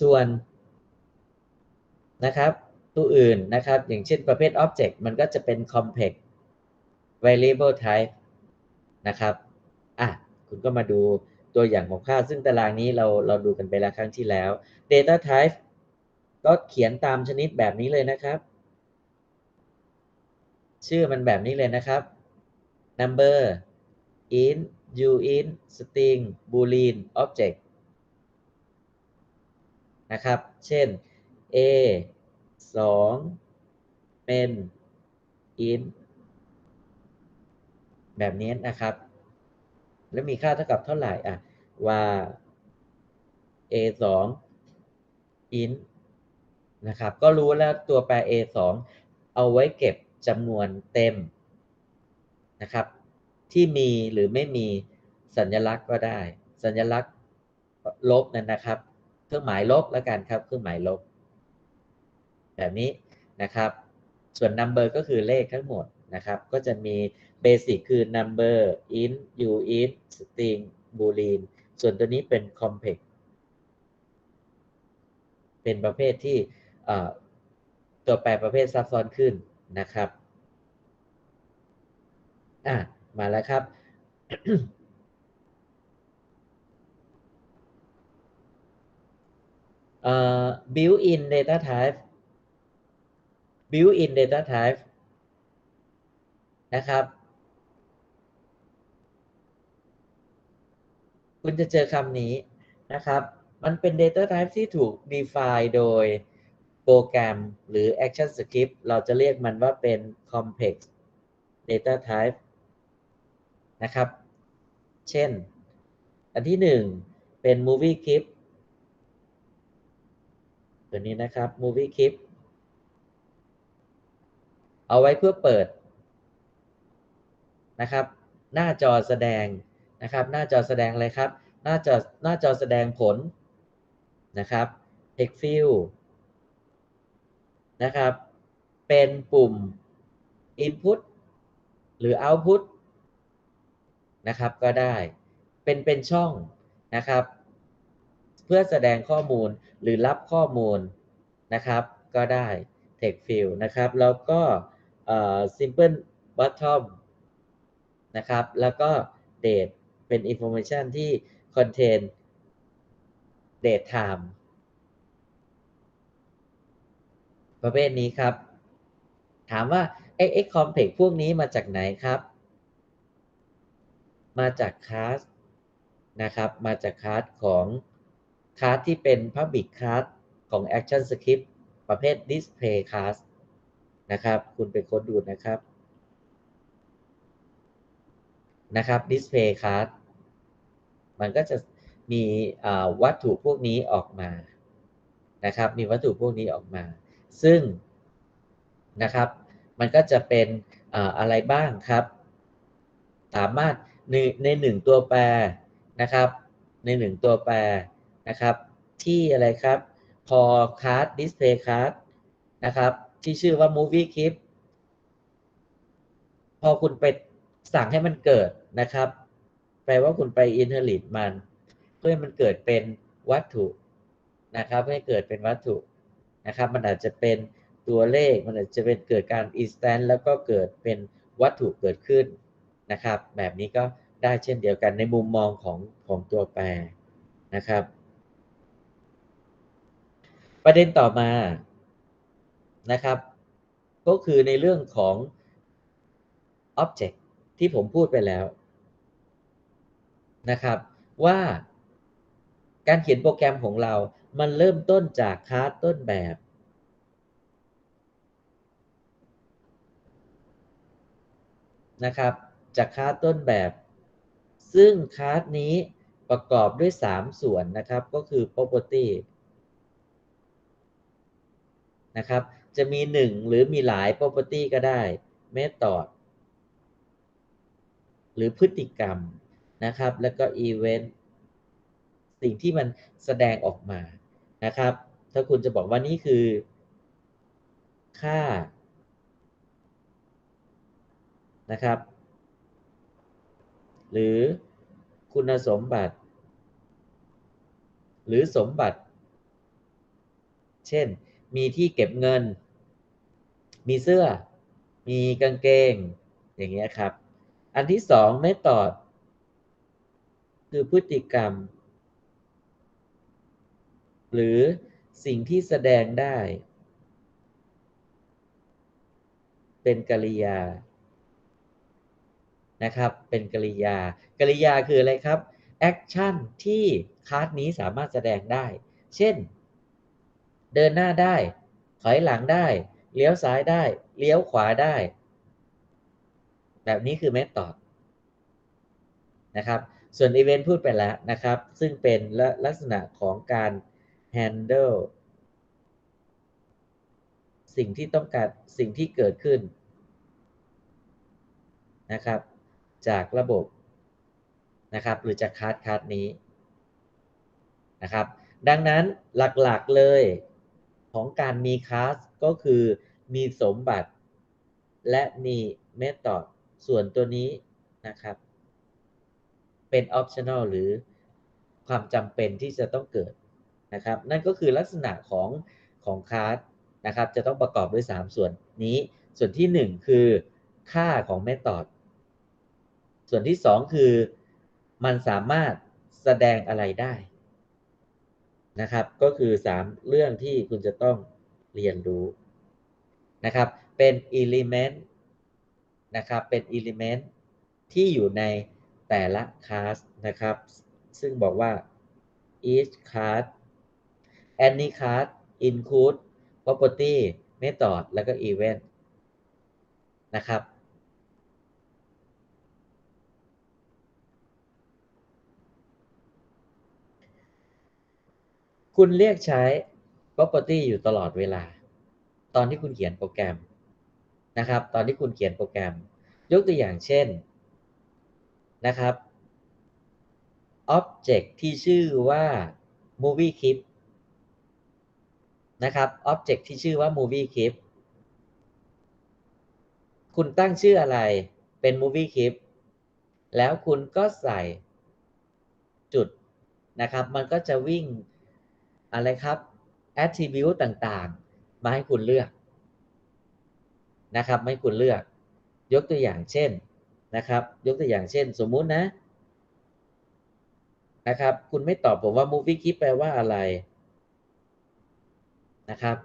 ส่วนนะครับตัวอื่นนะครับ อย่างเช่นประเภท Object มันก็จะเป็น Complex Variable Type นะครับอะคุณก็มาดูตัวอย่างของค่า ซึ่งตารางนี้เราเราดูกันไปแล้วครั้งที่แล้ว Data Type ก็เขียนตามชนิดแบบนี้เลยนะครับ ชื่อมันแบบนี้เลยนะครับ number int uint string boolean object นะครับ เช่น a 2 เป็น int แบบนี้นะครับ แล้วมีค่าเท่ากับเท่าไหร่อะว่า a 2 int นะครับ ก็รู้แล้วตัวแปร a 2เอาไว้เก็บจำนวนเต็มนะครับ ที่มีหรือไม่มีสัญลักษณ์ก็ได้ สัญลักษณ์ลบนั่นนะครับ เครื่องหมายลบแล้วกันครับ เครื่องหมายลบ แบบนี้นะครับ ส่วน number ก็คือเลขทั้งหมดนะครับ ก็จะมี basic คือ number int uint string boolean ส่วนตัวนี้เป็น complex เป็นประเภทที่ตัวแปรประเภทซับซ้อนขึ้นนะครับ อะ มาแล้วครับ เอ่อ built-in data type built-in data type นะครับ คุณจะเจอคำนี้นะครับ มันเป็น data type ที่ถูก define โดยโปรแกรมหรือ action script เราจะเรียกมันว่าเป็น complex data type นะครับ เช่น อันที่หนึ่งเป็น movie clip ตัวนี้นะครับ movie clip เอาไว้เพื่อเปิดนะครับ หน้าจอแสดงนะครับ หน้าจอแสดงอะไรครับ หน้าจอหน้าจอแสดงผลนะครับ text field นะครับ เป็นปุ่ม input หรือ output นะครับก็ได้เป็นเป็นช่องนะครับ เพื่อแสดงข้อมูลหรือรับข้อมูลนะครับ ก็ได้ text field นะครับ แล้วก็ simple bottom นะครับ แล้วก็ date เป็น information ที่ contain date time ประเภทนี้ครับ ถามว่าไอ้ไอ้ complex พวกนี้มาจากไหนครับ มาจากคลาสนะครับ มาจากคลาสของ คลาสที่เป็น public class ของ action script ประเภท display class นะครับ คุณไปค้นดูนะครับ นะครับ display class มันก็จะมีวัตถุพวกนี้ออกมานะครับ มีวัตถุพวกนี้ออกมา ซึ่งนะครับ มันก็จะเป็นอะไรบ้างครับ สามารถในในหนึ่งตัวแปรนะครับ ในหนึ่งตัวแปร นะครับ ที่อะไรครับพอ card display card นะครับ ที่ชื่อว่า movie clip พอคุณไปสั่งให้มันเกิดนะครับ แปลว่าคุณไป inherit มัน เพื่อให้มันเกิดเป็นวัตถุนะครับให้เกิดเป็นวัตถุนะครับ มันอาจจะเป็นตัวเลขมันอาจจะเป็นเกิดการ instant แล้วก็เกิดเป็นวัตถุเกิดขึ้นนะครับ แบบนี้ก็ได้เช่นเดียวกันในมุมมองของของตัวแปรนะครับ ประเด็นต่อมานะครับ ก็คือในเรื่องของ object ที่ผมพูดไปแล้วนะครับ ว่าการเขียนโปรแกรมของเรา มันเริ่มต้นจากคลาสต้นแบบ นะครับ จากคลาสต้นแบบ ซึ่งคลาสนี้ประกอบด้วย 3 ส่วนนะครับ ก็คือ property นะครับ จะมี 1 หรือมีหลาย property ก็ได้ method หรือพฤติกรรมนะครับ แล้วก็ event สิ่งที่มันแสดงออกมานะครับ ถ้าคุณจะบอกว่านี่คือ ค่านะครับ หรือคุณสมบัติ หรือสมบัติ เช่น มีที่เก็บเงิน มีเสื้อ มีกางเกง อย่างเงี้ยครับ อันที่สองไม่ตอด คือพฤติกรรม หรือสิ่งที่แสดงได้ เป็นกริยานะครับ เป็นกริยา กริยาคืออะไรครับ แอคชั่นที่คาร์ดนี้สามารถแสดงได้ เช่น เดินหน้าได้ ถอยหลังได้ เลี้ยวซ้ายได้ เลี้ยวขวาได้ แบบนี้คือเมธอดนะครับ ส่วน Event พูดไปแล้วนะครับ ซึ่งเป็นลักษณะของการ handle สิ่งที่ต้องการสิ่งที่เกิดขึ้นนะครับ จากระบบนะครับ หรือจากคาร์ดคาร์ดนี้นะครับ ดังนั้นหลักๆเลย ของการมีคลาสก็คือมีสมบัติและมีเมธอดส่วนตัวนี้นะครับ เป็น optional หรือความจำเป็นที่จะต้องเกิดนะครับ นั่นก็คือลักษณะของของคลาสนะครับ จะต้องประกอบด้วย 3 ส่วนนี้ ส่วนที่ 1 คือค่าของเมธอดส่วนที่ 2 คือมันสามารถแสดงอะไรได้ นะครับ ก็คือ 3 เรื่องที่คุณจะต้องเรียนรู้นะครับ เป็น element นะครับ เป็น element ที่อยู่ในแต่ละ class นะครับ ซึ่งบอกว่า each class any class include property method แล้วก็ event นะครับ คุณเรียกใช้ property อยู่ตลอดเวลา ตอนที่คุณเขียนโปรแกรมนะครับ ตอนที่คุณเขียนโปรแกรม ยกตัวอย่างเช่นนะครับ object ที่ชื่อว่า movie clip นะครับ object ที่ชื่อว่า movie clip คุณตั้งชื่ออะไรเป็น movie clip แล้วคุณก็ใส่จุดนะครับ มันก็จะวิ่ง อะไรครับ attribute ต่างๆ มาให้คุณเลือกนะครับให้คุณเลือก ยกตัวอย่างเช่นนะครับ ยกตัวอย่างเช่น สมมุตินะนะครับ คุณไม่ตอบผมว่า movie clip แปลว่าอะไรนะครับ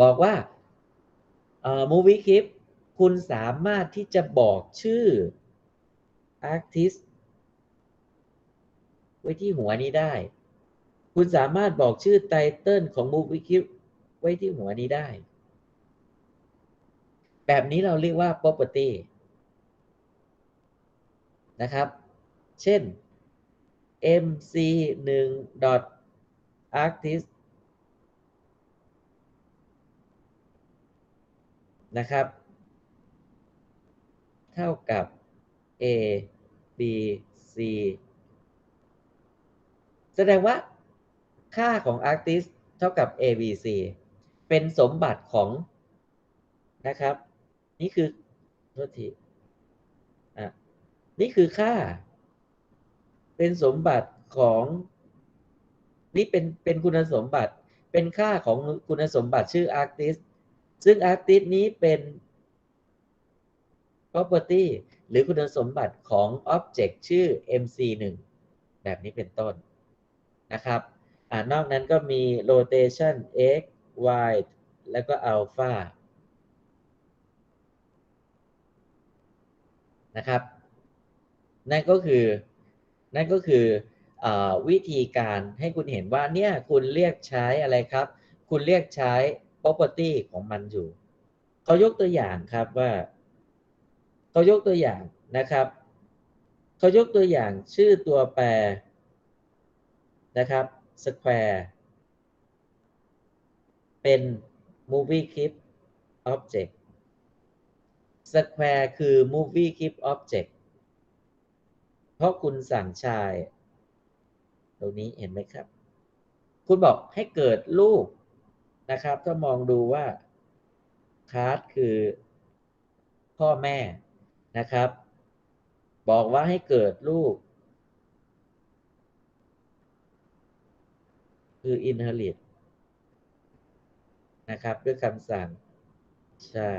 บอกว่าเอ่อ movie clip คุณสามารถที่จะบอกชื่อ artist ไว้ที่หัวนี้ได้ คุณสามารถบอกชื่อไตเติลของ movie clip ไว้ที่หัวนี้ได้ แบบนี้เราเรียกว่า property นะครับ เช่น mc 1 artist นะครับ เท่ากับ a b c แสดงว่าค่าของ artist เท่ากับ a b c เป็นสมบัติของนะครับ นี่คือโทษทีอะนี่คือค่า เป็นสมบัติของ นี่เป็นเป็นคุณสมบัติ เป็นค่าของคุณสมบัติชื่อ artist ซึ่ง artist นี้เป็น property หรือคุณสมบัติของ object ชื่อ mc1 แบบนี้เป็นต้น นะครับอ่านอกนั้นก็มี rotation x y แล้วก็ alpha นะครับ นั่นก็คือนั่นก็คืออวิธีการให้คุณเห็นว่าเนี่ยคุณเรียกใช้อะไรครับ คุณเรียกใช้ property ของมันอยู่เขายกตัวอย่างครับว่าเขายกตัวอย่างนะครับเขายกตัวอย่างชื่อตัวแปร นะครับ square เป็น movie clip object square คือ movie clip object เพราะคุณสั่งชาย ตรงนี้เห็นไหมครับ คุณบอกให้เกิดรูปนะครับ ถ้ามองดูว่าคาร์ดคือพ่อแม่นะครับ บอกว่าให้เกิดรูป คือ inherit นะครับ ด้วยคำสั่ง ใช่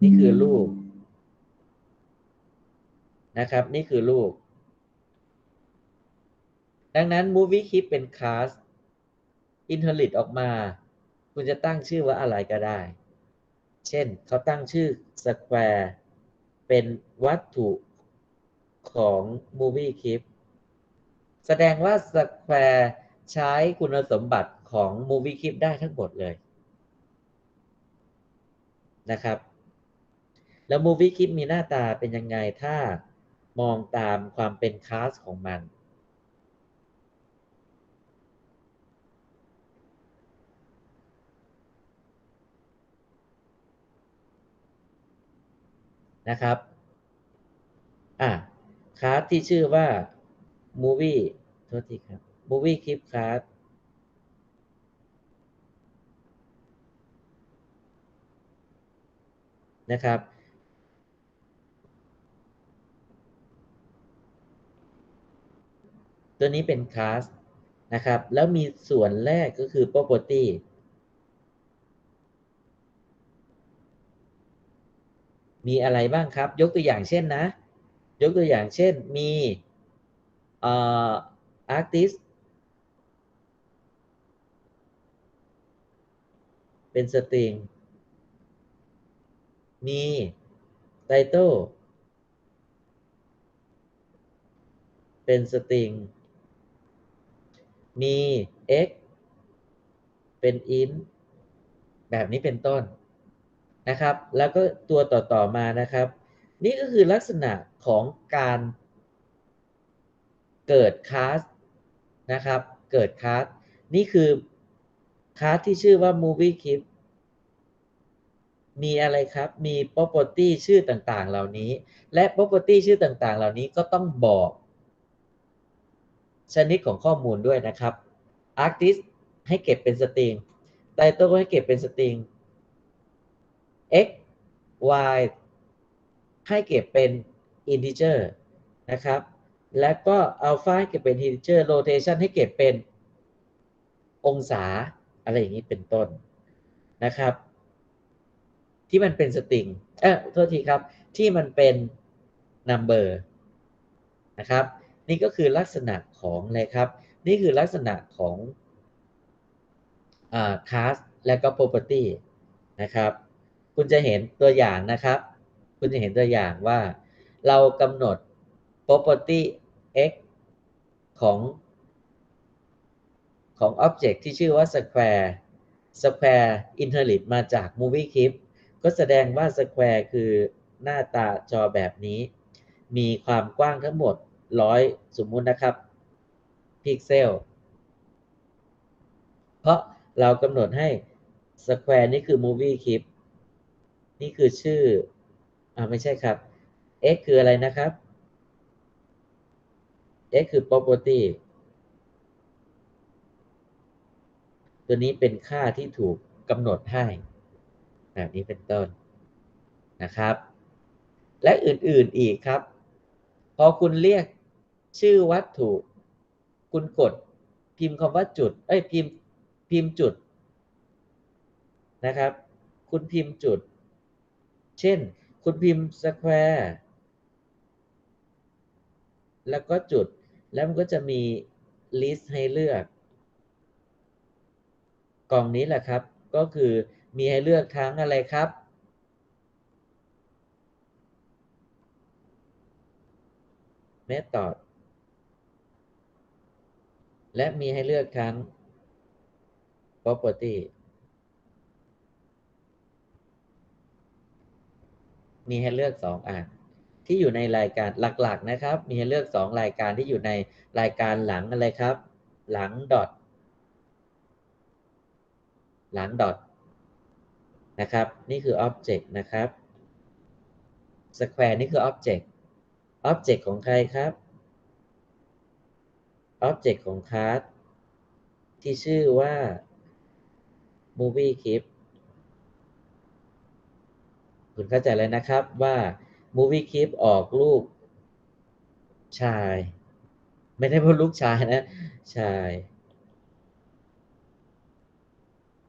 นี่คือลูก นะครับ นี่คือลูก ดังนั้น movie clip เป็น class inherit ออกมา คุณจะตั้งชื่อว่าอะไรก็ได้ เช่น เขาตั้งชื่อ square เป็นวัตถุของ movie clip แสดงว่า square ใช้คุณสมบัติของ movie clip ได้ทั้งหมดเลยนะครับ แล้ว movie clip มีหน้าตาเป็นยังไงถ้ามองตามความเป็นคลาสของมันนะครับ อะคลาสที่ชื่อว่า movie โทษทีครับ movie clip class นะครับ ตัวนี้เป็นคลาสนะครับ แล้วมีส่วนแรกก็คือ property มีอะไรบ้างครับ ยกตัวอย่างเช่นนะ ยกตัวอย่างเช่นมี เอ่อ artist เป็นสตริง มี title เป็นสตริง มี x เป็น int แบบนี้เป็นต้นนะครับ แล้วก็ตัวต่อ ๆ มานะครับ นี่ก็คือลักษณะของการ เกิดคลาสนะครับ เกิดคลาสนี่คือคลาสที่ชื่อว่า movie clip มีอะไรครับ มี property ชื่อต่างๆ เหล่านี้ และ property ชื่อต่างๆ เหล่านี้ก็ต้องบอก ชนิดของข้อมูลด้วยนะครับ artist ให้เก็บเป็นสตริง title ให้เก็บเป็นสตริง x y ให้เก็บเป็น integer นะครับ แล้วก็ alpha ให้เก็บเป็น integer rotation ให้เก็บเป็นองศาอะไรอย่างนี้เป็นต้นนะครับ ที่มันเป็นสตริงเออโทษทีครับ ที่มันเป็น number นะครับ นี่ก็คือลักษณะของอะไรครับ นี่คือลักษณะของอ่า class และก็ property นะครับ คุณจะเห็นตัวอย่างนะครับ คุณจะเห็นตัวอย่างว่าเรากำหนด property x ของของ object ที่ชื่อว่า square square inherit มาจาก movie clip ก็แสดงว่า square คือหน้าตาจอแบบนี้ มีความกว้างทั้งหมด 100 สมมุตินะครับ พิกเซล เพราะเรากำหนดให้ square นี่คือ movie clip นี่คือชื่อ อ่าไม่ใช่ครับ x คืออะไรนะครับ x คือ property ตัวนี้เป็นค่าที่ถูกกำหนดให้แบบนี้เป็นต้นนะครับ และอื่นๆอีกครับ พอคุณเรียกชื่อวัตถุ คุณกดพิมพ์คำว่าจุด เอ้ยพิมพ์พิมพ์จุดนะครับ คุณพิมพ์จุด เช่น คุณพิมพ์ square แล้วก็จุด แล้วมันก็จะมี list ให้เลือก กล่องนี้แหละครับ ก็คือมีให้เลือกทั้งอะไรครับ method และมีให้เลือกทั้ง property มีให้เลือกสองอัน ที่อยู่ในรายการหลักๆนะครับ มีให้เลือกสองรายการที่อยู่ในรายการหลังอะไรครับ หลังดอทหลังดอทนะครับ นี่คือ object นะครับ square นี่คือ object object ของใครครับ object ของ class ที่ชื่อว่า movie clip คุณเข้าใจแล้วนะครับว่า movie clip ออกลูกชาย ไม่ได้พูดลูกชายนะ ชาย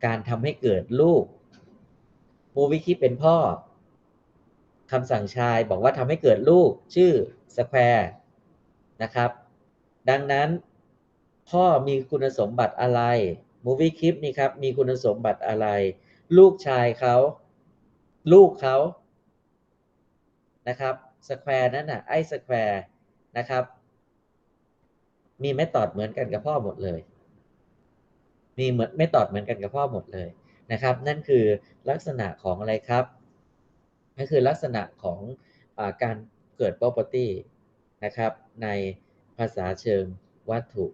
การทำให้เกิดลูก movie keep เป็นพ่อคำสั่งชายบอกว่าทำให้เกิดลูกชื่อ square นะครับ ดังนั้น พ่อมีคุณสมบัติอะไร movie keep นี่ครับ มีคุณสมบัติอะไร ลูกชายเขา ลูกเขา นะครับ square นั้นน่ะไอ้ square นะครับ มีเมธอดเหมือนกันกับพ่อหมดเลย มีเหมือนเมธอดเหมือนกันกับพ่อหมดเลยนะครับ นั่นคือลักษณะของอะไรครับนั่นคือลักษณะของอการเกิด property นะครับ ในภาษาเชิงวัตถุ